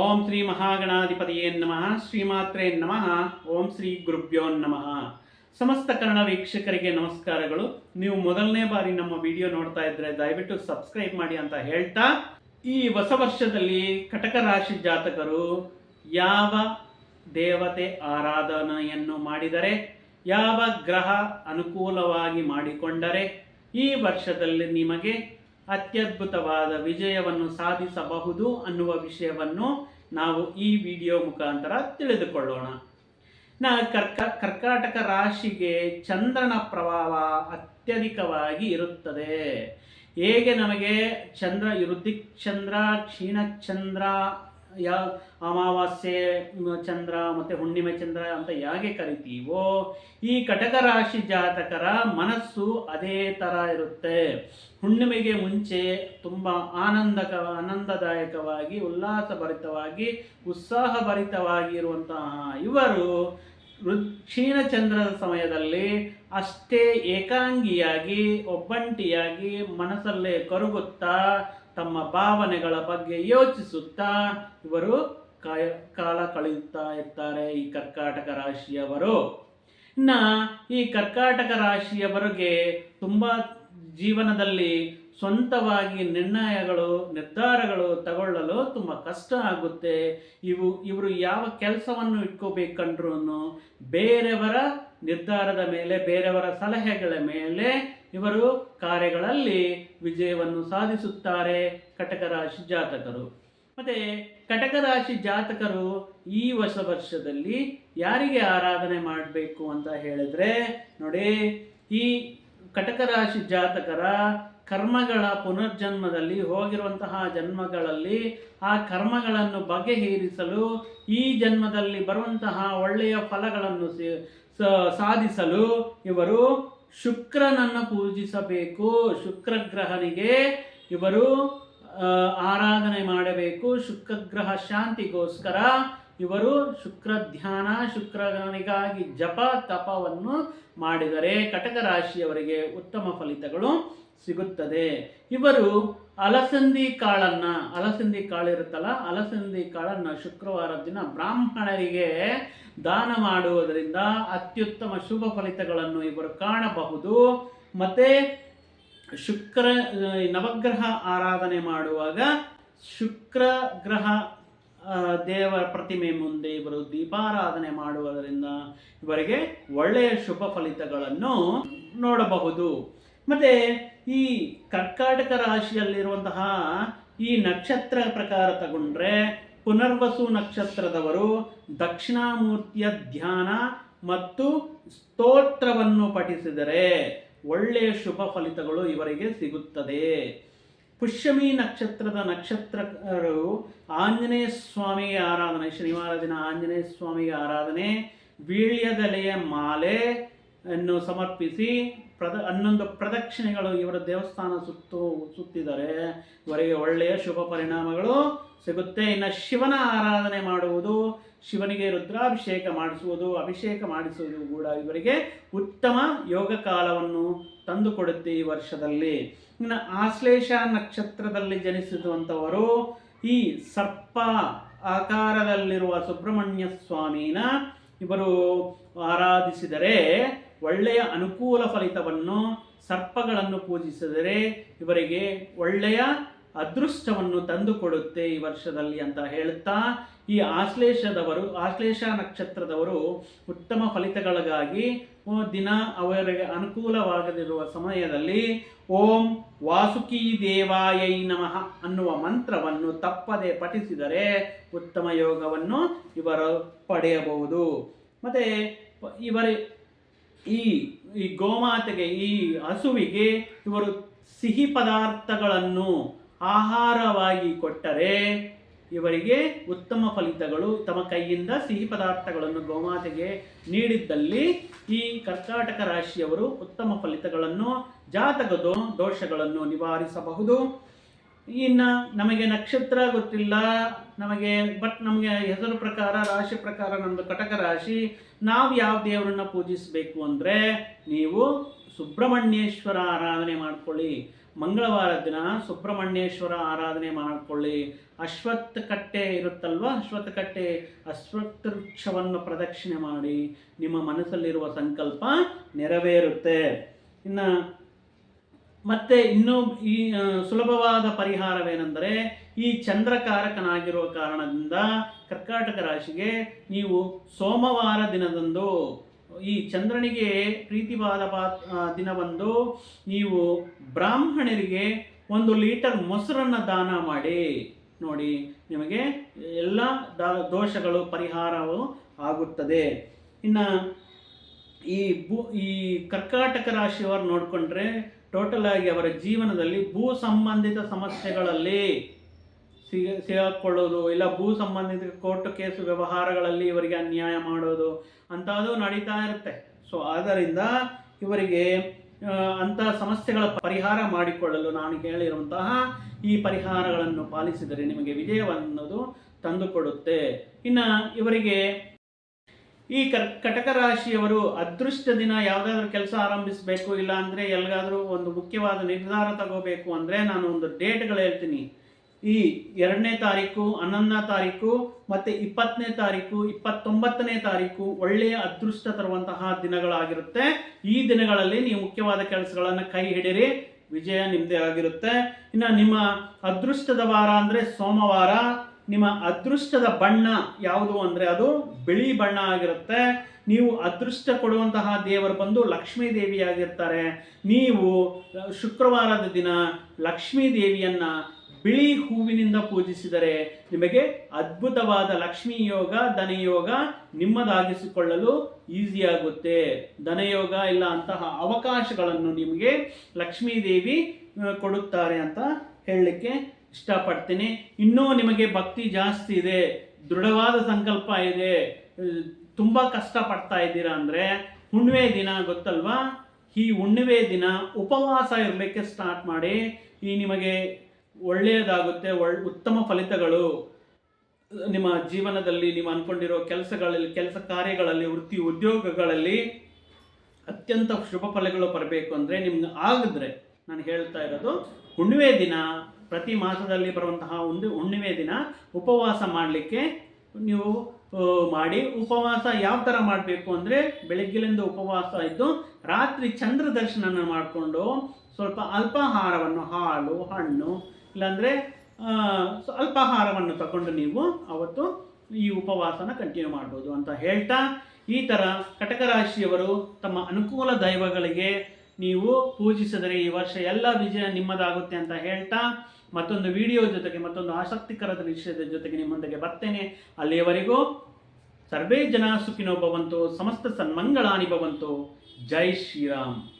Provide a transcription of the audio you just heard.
ಓಂ ಶ್ರೀ ಮಹಾಗಣಾಧಿಪತಿಯೇ ನಮಃ, ಶ್ರೀಮಾತ್ರೇ ನಮಃ, ಓಂ ಶ್ರೀ ಗುರುಭ್ಯೋ ನಮಃ. ಸಮಸ್ತ ಕನ್ನಡ ವೀಕ್ಷಕರಿಗೆ ನಮಸ್ಕಾರಗಳು. ನೀವು ಮೊದಲನೇ ಬಾರಿ ನಮ್ಮ ವಿಡಿಯೋ ನೋಡ್ತಾ ಇದ್ರೆ ದಯವಿಟ್ಟು ಸಬ್ಸ್ಕ್ರೈಬ್ ಮಾಡಿ ಅಂತ ಹೇಳ್ತಾ, ಈ ಹೊಸ ವರ್ಷದಲ್ಲಿ ಕಟಕ ರಾಶಿ ಜಾತಕರು ಯಾವ ದೇವತೆ ಆರಾಧನೆಯನ್ನು ಮಾಡಿದರೆ, ಯಾವ ಗ್ರಹ ಅನುಕೂಲವಾಗಿ ಮಾಡಿಕೊಂಡರೆ, ಈ ವರ್ಷದಲ್ಲಿ ನಿಮಗೆ ಅತ್ಯದ್ಭುತವಾದ ವಿಜಯವನ್ನು ಸಾಧಿಸಬಹುದು ಅನ್ನುವ ವಿಷಯವನ್ನು ನಾವು ಈ ವಿಡಿಯೋ ಮುಖಾಂತರ ತಿಳಿದುಕೊಳ್ಳೋಣ. ನಾ ಕರ್ಕ, ಕರ್ಕಾಟಕ ರಾಶಿಗೆ ಚಂದ್ರನ ಪ್ರಭಾವ ಅತ್ಯಧಿಕವಾಗಿ ಇರುತ್ತದೆ. ಹೇಗೆ ನಮಗೆ ಚಂದ್ರ ಇರುದಿಕ್ ಚಂದ್ರ, ಕ್ಷೀಣಚಂದ್ರ ಯಾ ಅಮಾವಾಸ್ಯೆ ಚಂದ್ರ ಮತ್ತು ಹುಣ್ಣಿಮೆ, ಚಂದ್ರ ಅಂತ ಹೇಗೆ ಕರಿತೀವೋ, ಈ ಕಟಕ ರಾಶಿ ಜಾತಕರ ಮನಸ್ಸು ಅದೇ ಥರ ಇರುತ್ತೆ. ಹುಣ್ಣಿಮೆಗೆ ಮುಂಚೆ ತುಂಬ ಆನಂದಕ, ಆನಂದದಾಯಕವಾಗಿ, ಉಲ್ಲಾಸಭರಿತವಾಗಿ ಉತ್ಸಾಹಭರಿತವಾಗಿ ಇರುವಂತಹ ಇವರು ಕ್ಷೀಣ ಕ್ಷೀಣಚಂದ್ರದ ಸಮಯದಲ್ಲಿ ಅಷ್ಟೇ ಏಕಾಂಗಿಯಾಗಿ, ಒಬ್ಬಂಟಿಯಾಗಿ ಮನಸ್ಸಲ್ಲೇ ಕರಗುತ್ತಾ ತಮ್ಮ ಭಾವನೆಗಳ ಬಗ್ಗೆ ಯೋಚಿಸುತ್ತಾ ಇವರು ಕಾಯ, ಕಾಲ ಕಳೆಯುತ್ತಾ ಇರ್ತಾರೆ ಈ ಕರ್ಕಾಟಕ ರಾಶಿಯವರು. ಇನ್ನು ಈ ಕರ್ಕಾಟಕ ರಾಶಿಯವರಿಗೆ ತುಂಬ ಜೀವನದಲ್ಲಿ ಸ್ವಂತವಾಗಿ ನಿರ್ಣಯಗಳು, ನಿರ್ಧಾರಗಳು ತಗೊಳ್ಳಲು ತುಂಬ ಕಷ್ಟ ಆಗುತ್ತೆ. ಇವು, ಇವರು ಯಾವ ಕೆಲಸವನ್ನು ಇಟ್ಕೋಬೇಕಂದ್ರೂ ಬೇರೆಯವರ ನಿರ್ಧಾರದ ಮೇಲೆ, ಬೇರೆಯವರ ಸಲಹೆಗಳ ಮೇಲೆ ಇವರು ಕಾರ್ಯಗಳಲ್ಲಿ ವಿಜಯವನ್ನು ಸಾಧಿಸುತ್ತಾರೆ ಕಟಕ ರಾಶಿ ಜಾತಕರು. ಮತ್ತೆ ಕಟಕ ರಾಶಿ ಜಾತಕರು ಈ ಹೊಸ ವರ್ಷದಲ್ಲಿ ಯಾರಿಗೆ ಆರಾಧನೆ ಮಾಡಬೇಕು ಅಂತ ಹೇಳಿದ್ರೆ, ನೋಡಿ, ಈ ಕಟಕ ರಾಶಿ ಜಾತಕರ ಕರ್ಮಗಳ ಪುನರ್ಜನ್ಮದಲ್ಲಿ ಹೋಗಿರುವಂತಹ ಜನ್ಮಗಳಲ್ಲಿ ಆ ಕರ್ಮಗಳನ್ನು ಬಗೆಹರಿಸಲು, ಈ ಜನ್ಮದಲ್ಲಿ ಬರುವಂತಹ ಒಳ್ಳೆಯ ಫಲಗಳನ್ನು ಸಾಧಿಸಲು ಇವರು ಶುಕ್ರನನ್ನು ಪೂಜಿಸಬೇಕು. ಶುಕ್ರ ಗ್ರಹನಿಗೆ ಇವರು ಆರಾಧನೆ ಮಾಡಬೇಕು. ಶುಕ್ರಗ್ರಹ ಶಾಂತಿಗೋಸ್ಕರ ಇವರು ಶುಕ್ರ ಧ್ಯಾನ ಶುಕ್ರನಿಗಾಗಿ ಜಪ, ತಪವನ್ನು ಮಾಡಿದರೆ ಕಟಕ ರಾಶಿಯವರಿಗೆ ಉತ್ತಮ ಫಲಿತಗಳು ಸಿಗುತ್ತದೆ. ಇವರು ಅಲಸಂದಿ ಕಾಳನ್ನ, ಅಲಸಂದಿ ಕಾಳಿರುತ್ತಲ್ಲ, ಅಲಸಂದಿ ಕಾಳನ್ನು ಶುಕ್ರವಾರ ದಿನ ಬ್ರಾಹ್ಮಣರಿಗೆ ದಾನ ಮಾಡುವುದರಿಂದ ಅತ್ಯುತ್ತಮ ಶುಭ ಫಲಿತಗಳನ್ನು ಇವರು ಕಾಣಬಹುದು. ಮತ್ತೆ ಶುಕ್ರ ನವಗ್ರಹ ಆರಾಧನೆ ಮಾಡುವಾಗ ಶುಕ್ರ ಗ್ರಹ ದೇವರ ಪ್ರತಿಮೆ ಮುಂದೆ ಇವರು ದೀಪಾರಾಧನೆ ಮಾಡುವುದರಿಂದ ಇವರಿಗೆ ಒಳ್ಳೆಯ ಶುಭ ಫಲಿತಗಳನ್ನು ನೋಡಬಹುದು. ಮತ್ತೆ ಈ ಕರ್ಕಾಟಕ ರಾಶಿಯಲ್ಲಿರುವಂತಹ ಈ ನಕ್ಷತ್ರ ಪ್ರಕಾರ ತಗೊಂಡ್ರೆ ಪುನರ್ವಸು ನಕ್ಷತ್ರದವರು ದಕ್ಷಿಣಾಮೂರ್ತಿಯ ಧ್ಯಾನ ಮತ್ತು ಸ್ತೋತ್ರವನ್ನು ಪಠಿಸಿದರೆ ಒಳ್ಳೆಯ ಶುಭ ಫಲಿತಗಳು ಇವರಿಗೆ ಸಿಗುತ್ತದೆ. ಪುಷ್ಯಮಿ ನಕ್ಷತ್ರದ ನಕ್ಷತ್ರರು ಆಂಜನೇಯ ಸ್ವಾಮಿಗೆ ಆರಾಧನೆ ಶನಿವಾರ ದಿನ ಆಂಜನೇಯ ಸ್ವಾಮಿಗೆ ಆರಾಧನೆ, ವೀಳ್ಯದೆಲೆಯ ಮಾಲೆ ಅನ್ನು ಸಮರ್ಪಿಸಿ ಪ್ರದ, ಹನ್ನೊಂದು ಪ್ರದಕ್ಷಿಣೆಗಳು ಇವರ ದೇವಸ್ಥಾನ ಸುತ್ತು, ಸುತ್ತಿದರೆ ಇವರಿಗೆ ಒಳ್ಳೆಯ ಶುಭ ಪರಿಣಾಮಗಳು ಸಿಗುತ್ತೆ. ಇನ್ನು ಶಿವನ ಆರಾಧನೆ ಮಾಡುವುದು, ಶಿವನಿಗೆ ರುದ್ರಾಭಿಷೇಕ ಮಾಡಿಸುವುದು, ಅಭಿಷೇಕ ಮಾಡಿಸುವುದು ಕೂಡ ಇವರಿಗೆ ಉತ್ತಮ ಯೋಗ ಕಾಲವನ್ನು ತಂದುಕೊಡುತ್ತೆ ಈ ವರ್ಷದಲ್ಲಿ. ಇನ್ನು ಆಶ್ಲೇಷ ನಕ್ಷತ್ರದಲ್ಲಿ ಜನಿಸಿರುವಂಥವರು ಈ ಸರ್ಪ ಆಕಾರದಲ್ಲಿರುವ ಸುಬ್ರಹ್ಮಣ್ಯ ಸ್ವಾಮಿನ ಇವರು ಆರಾಧಿಸಿದರೆ ಒಳ್ಳೆಯ ಅನುಕೂಲ ಫಲಿತವನ್ನು ಸರ್ಪಗಳನ್ನು ಪೂಜಿಸಿದರೆ ಇವರಿಗೆ ಒಳ್ಳೆಯ ಅದೃಷ್ಟವನ್ನು ತಂದುಕೊಡುತ್ತೆ ಈ ವರ್ಷದಲ್ಲಿ ಅಂತ ಹೇಳುತ್ತಾ ಈ ಆಶ್ಲೇಷದವರು, ಆಶ್ಲೇಷ ನಕ್ಷತ್ರದವರು ಉತ್ತಮ ಫಲಿತಗಳಿಗಾಗಿ ದಿನ ಅವರಿಗೆ ಅನುಕೂಲವಾಗದಿರುವ ಸಮಯದಲ್ಲಿ ಓಂ ವಾಸುಕಿ ದೇವಾಯೈ ನಮಃ ಅನ್ನುವ ಮಂತ್ರವನ್ನು ತಪ್ಪದೆ ಪಠಿಸಿದರೆ ಉತ್ತಮ ಯೋಗವನ್ನು ಇವರು ಪಡೆಯಬಹುದು. ಮತ್ತೆ ಇವರ ಈ ಈ ಗೋಮಾತೆಗೆ, ಈ ಹಸುವಿಗೆ ಇವರು ಸಿಹಿ ಪದಾರ್ಥಗಳನ್ನು ಆಹಾರವಾಗಿ ಕೊಟ್ಟರೆ ಇವರಿಗೆ ಉತ್ತಮ ಫಲಿತಗಳು. ತಮ್ಮ ಕೈಯಿಂದ ಸಿಹಿ ಪದಾರ್ಥಗಳನ್ನು ಗೋಮಾತೆಗೆ ನೀಡಿದ್ದಲ್ಲಿ ಈ ಕರ್ಕಾಟಕ ರಾಶಿಯವರು ಉತ್ತಮ ಫಲಿತಗಳನ್ನು, ಜಾತಕ ದೋಷಗಳನ್ನು ನಿವಾರಿಸಬಹುದು. ಇನ್ನು ನಮಗೆ ನಕ್ಷತ್ರ ಗೊತ್ತಿಲ್ಲ, ನಮಗೆ ಬಟ್ ನಮಗೆ ಹೆಸರು ಪ್ರಕಾರ, ರಾಶಿ ಪ್ರಕಾರ ನಮ್ಮದು ಕಟಕ ರಾಶಿ, ನಾವು ಯಾವ ದೇವರನ್ನ ಪೂಜಿಸಬೇಕು ಅಂದರೆ ನೀವು ಸುಬ್ರಹ್ಮಣ್ಯೇಶ್ವರ ಆರಾಧನೆ ಮಾಡ್ಕೊಳ್ಳಿ. ಮಂಗಳವಾರ ದಿನ ಸುಬ್ರಹ್ಮಣ್ಯೇಶ್ವರ ಆರಾಧನೆ ಮಾಡಿಕೊಳ್ಳಿ. ಅಶ್ವತ್ಥ ಕಟ್ಟೆ ಇರುತ್ತಲ್ವ? ಅಶ್ವತ್ಥ ಕಟ್ಟೆ ಅಶ್ವತ್ಥ ವೃಕ್ಷವನ್ನು ಪ್ರದಕ್ಷಿಣೆ ಮಾಡಿ ನಿಮ್ಮ ಮನಸ್ಸಲ್ಲಿರುವ ಸಂಕಲ್ಪ ನೆರವೇರುತ್ತೆ. ಇನ್ನು ಮತ್ತೆ ಇನ್ನೂ ಈ ಸುಲಭವಾದ ಪರಿಹಾರವೇನೆಂದರೆ ಈ ಚಂದ್ರಕಾರಕನಾಗಿರುವ ಕಾರಣದಿಂದ ಕರ್ಕಾಟಕ ರಾಶಿಗೆ ನೀವು ಸೋಮವಾರ ದಿನದಂದು, ಈ ಚಂದ್ರನಿಗೆ ಪ್ರೀತಿವಾದ ಪಾತ್ ದಿನವಂದು ನೀವು ಬ್ರಾಹ್ಮಣರಿಗೆ ಒಂದು ಲೀಟರ್ ಮೊಸರನ್ನು ದಾನ ಮಾಡಿ. ನೋಡಿ, ನಿಮಗೆ ಎಲ್ಲ ದೋಷಗಳು, ಪರಿಹಾರವು ಆಗುತ್ತದೆ. ಇನ್ನು ಈ ಭೂ ಈ ಕರ್ಕಾಟಕ ರಾಶಿಯವರು ನೋಡಿಕೊಂಡ್ರೆ ಟೋಟಲ್ ಆಗಿ ಅವರ ಜೀವನದಲ್ಲಿ ಭೂ ಸಂಬಂಧಿತ ಸಮಸ್ಯೆಗಳಲ್ಲಿ ಸಿಗ ಸಿಗಾಕೊಳ್ಳೋದು, ಇಲ್ಲ ಭೂ ಸಂಬಂಧಿತ ಕೋರ್ಟ್ ಕೇಸ್ ವ್ಯವಹಾರಗಳಲ್ಲಿ ಇವರಿಗೆ ಅನ್ಯಾಯ ಮಾಡೋದು ಅಂಥದ್ದು ನಡೀತಾ ಇರುತ್ತೆ. ಸೊ ಆದ್ದರಿಂದ ಇವರಿಗೆ ಅಂತ ಅಂತಹ ಸಮಸ್ಯೆಗಳ ಪರಿಹಾರ ಮಾಡಿಕೊಳ್ಳಲು ನಾನು ಹೇಳಿರುವಂತಹ ಈ ಪರಿಹಾರಗಳನ್ನು ಪಾಲಿಸಿದರೆ ನಿಮಗೆ ವಿಜಯವನ್ನೋದು ತಂದುಕೊಡುತ್ತೆ. ಇನ್ನು ಇವರಿಗೆ ಈ ಕಟಕ ರಾಶಿಯವರು ಅದೃಷ್ಟ ದಿನ ಯಾವುದಾದ್ರೂ ಕೆಲಸ ಆರಂಭಿಸಬೇಕು, ಇಲ್ಲ ಅಂದರೆ ಎಲ್ಲಿಗಾದರೂ ಒಂದು ಮುಖ್ಯವಾದ ನಿರ್ಧಾರ ತಗೋಬೇಕು ಅಂದರೆ ನಾನು ಒಂದು ಡೇಟ್ಗಳು ಹೇಳ್ತೀನಿ. ಈ ಎರಡನೇ ತಾರೀಕು, ಹನ್ನೊಂದನೇ ತಾರೀಕು, ಮತ್ತು ಇಪ್ಪತ್ತನೇ ತಾರೀಕು, ಇಪ್ಪತ್ತೊಂಬತ್ತನೇ ತಾರೀಕು ಒಳ್ಳೆಯ ಅದೃಷ್ಟ ತರುವಂತಹ ದಿನಗಳಾಗಿರುತ್ತೆ. ಈ ದಿನಗಳಲ್ಲಿ ನೀವು ಮುಖ್ಯವಾದ ಕೆಲಸಗಳನ್ನು ಕೈ ಹಿಡಿರಿ. ವಿಜಯ ನಿಮ್ಮದೇ ಆಗಿರುತ್ತೆ. ಇನ್ನು ನಿಮ್ಮ ಅದೃಷ್ಟದ ವಾರ ಅಂದರೆ ಸೋಮವಾರ. ನಿಮ್ಮ ಅದೃಷ್ಟದ ಬಣ್ಣ ಯಾವುದು ಅಂದರೆ ಅದು ಬಿಳಿ ಬಣ್ಣ ಆಗಿರುತ್ತೆ. ನೀವು ಅದೃಷ್ಟ ಕೊಡುವಂತಹ ದೇವರು ಬಂದು ಲಕ್ಷ್ಮೀ ದೇವಿಯಾಗಿರ್ತಾರೆ. ನೀವು ಶುಕ್ರವಾರದ ದಿನ ಲಕ್ಷ್ಮೀ ದೇವಿಯನ್ನ ಬಿಳಿ ಹೂವಿನಿಂದ ಪೂಜಿಸಿದರೆ ನಿಮಗೆ ಅದ್ಭುತವಾದ ಲಕ್ಷ್ಮೀ ಯೋಗ ಧನಯೋಗ ನಿಮ್ಮದಾಗಿಸಿಕೊಳ್ಳಲು ಈಸಿಯಾಗುತ್ತೆ ಧನಯೋಗ ಇಲ್ಲ ಅಂತಹ ಅವಕಾಶಗಳನ್ನು ನಿಮಗೆ ಲಕ್ಷ್ಮೀ ದೇವಿ ಕೊಡುತ್ತಾರೆ ಅಂತ ಹೇಳಲಿಕ್ಕೆ ಇಷ್ಟಪಡ್ತೀನಿ. ಇನ್ನೂ ನಿಮಗೆ ಭಕ್ತಿ ಜಾಸ್ತಿ ಇದೆ, ದೃಢವಾದ ಸಂಕಲ್ಪ ಇದೆ ತುಂಬ ಕಷ್ಟಪಡ್ತಾ ಇದ್ದೀರಾ ಅಂದರೆ ಹುಣ್ಣಿಮೆ ದಿನ ಗೊತ್ತಲ್ವಾ? ಈ ಹುಣ್ಣಿಮೆ ದಿನ ಉಪವಾಸ ಇರಲಿಕ್ಕೆ ಸ್ಟಾರ್ಟ್ ಮಾಡಿ, ಈ ನಿಮಗೆ ಒಳ್ಳೆಯದಾಗುತ್ತೆ, ಒಳ್, ಉತ್ತಮ ಫಲಿತಗಳು. ನಿಮ್ಮ ಜೀವನದಲ್ಲಿ ನೀವು ಅಂದ್ಕೊಂಡಿರೋ ಕೆಲಸಗಳಲ್ಲಿ, ಕೆಲಸ ಕಾರ್ಯಗಳಲ್ಲಿ, ವೃತ್ತಿ ಉದ್ಯೋಗಗಳಲ್ಲಿ ಅತ್ಯಂತ ಶುಭ ಫಲಗಳು ಬರಬೇಕು ಅಂದರೆ ನಿಮ್ಗೆ ಆಗಿದ್ರೆ ನಾನು ಹೇಳ್ತಾ ಇರೋದು ಹುಣ್ಣಿಮೆ ದಿನ ಪ್ರತಿ ಮಾಸದಲ್ಲಿ ಬರುವಂತಹ ಒಂದು ಹುಣ್ಣಿಮೆ ದಿನ ಉಪವಾಸ ಮಾಡಲಿಕ್ಕೆ ನೀವು ಮಾಡಿ. ಉಪವಾಸ ಯಾವ ಥರ ಮಾಡಬೇಕು ಅಂದರೆ ಬೆಳಗ್ಗೆಲಿಂದ ಉಪವಾಸ ಇದ್ದು ರಾತ್ರಿ ಚಂದ್ರ ದರ್ಶನ ಮಾಡಿಕೊಂಡು ಸ್ವಲ್ಪ ಅಲ್ಪಾಹಾರವನ್ನು, ಹಾಲು, ಹಣ್ಣು, ಇಲ್ಲಾಂದರೆ ಅಲ್ಪಾಹಾರವನ್ನು ತಗೊಂಡು ನೀವು ಅವತ್ತು ಈ ಉಪವಾಸನ ಕಂಟಿನ್ಯೂ ಮಾಡ್ಬೋದು ಅಂತ ಹೇಳ್ತಾ, ಈ ಥರ ಕಟಕ ರಾಶಿಯವರು ತಮ್ಮ ಅನುಕೂಲ ದೈವಗಳಿಗೆ ನೀವು ಪೂಜಿಸಿದರೆ ಈ ವರ್ಷ ಎಲ್ಲ ವಿಜಯ ನಿಮ್ಮದಾಗುತ್ತೆ ಅಂತ ಹೇಳ್ತಾ ಮತ್ತೊಂದು ವಿಡಿಯೋ ಜೊತೆಗೆ ಮತ್ತೊಂದು ಆಸಕ್ತಿಕರದ ವಿಷಯದ ಜೊತೆಗೆ ನಿಮ್ಮೊಂದಿಗೆ ಬರ್ತೇನೆ. ಅಲ್ಲಿಯವರೆಗೂ ಸರ್ವೇ ಜನ ಸುಖಿನೋ ಭವಂತು, ಸಮಸ್ತ ಸನ್ಮಂಗಳಾನಿ ಭವಂತು. ಜೈ ಶ್ರೀರಾಮ್.